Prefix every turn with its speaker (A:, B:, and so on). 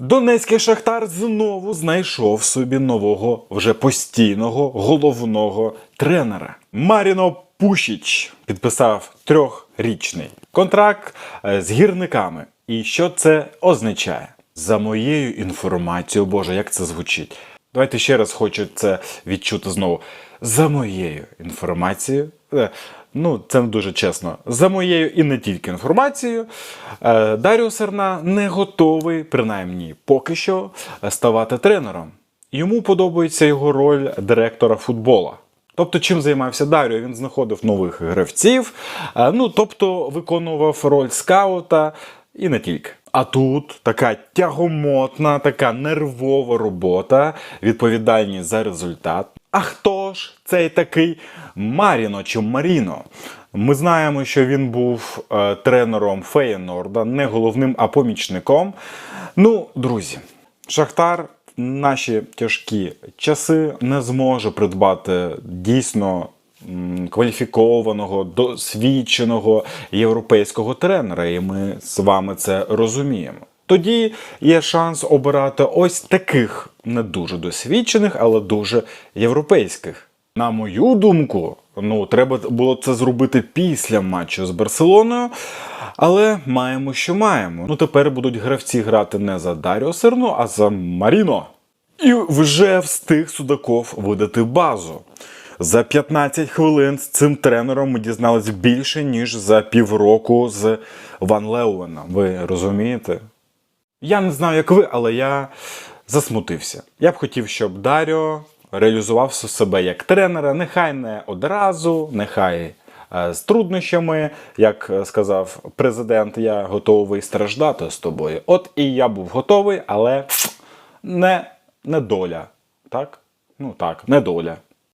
A: Донецький шахтар знову знайшов собі нового вже постійного головного тренера. Маріно Пушіч підписав трьохрічний контракт е, з гірниками. І що це означає? За моєю інформацією, Боже, як це звучить? Давайте ще раз хочу це відчути знову. За моєю інформацією, ну це не дуже чесно. За моєю і не тільки інформацією, е, Даріо Серна не готовий, принаймні поки що, е, ставати тренером. Йому подобається його роль директора футбола. Тобто, чим займався Даріо? Він знаходив нових гравців, е, ну тобто виконував роль скаута і не тільки. А тут така тягомотна, така нервова робота, відповідальність за результат. А хто ж цей такий Маріно чи Маріно? Ми знаємо, що він був е, тренером Феєнорда, не головним, а помічником. Ну, друзі, Шахтар в наші тяжкі часи не зможе придбати дійсно кваліфікованого, досвідченого європейського тренера, і ми з вами це розуміємо. Тоді є шанс обирати ось таких не дуже досвідчених, але дуже європейських. На мою думку, ну треба було це зробити після матчу з Барселоною. Але маємо, що маємо. Ну тепер будуть гравці грати не за Даріо Серну, а за Маріно. І вже встиг Судаков видати базу. За 15 хвилин з цим тренером ми дізнались більше, ніж за півроку з Ван Леуеном. Ви розумієте? Я не знаю, як ви, але я засмутився. Я б хотів, щоб Даріо реалізував себе як тренера, нехай не одразу, нехай е, з труднощами, як е, сказав президент, я готовий страждати з тобою. От і я був готовий, але не, не доля. Так? Ну так, не доля.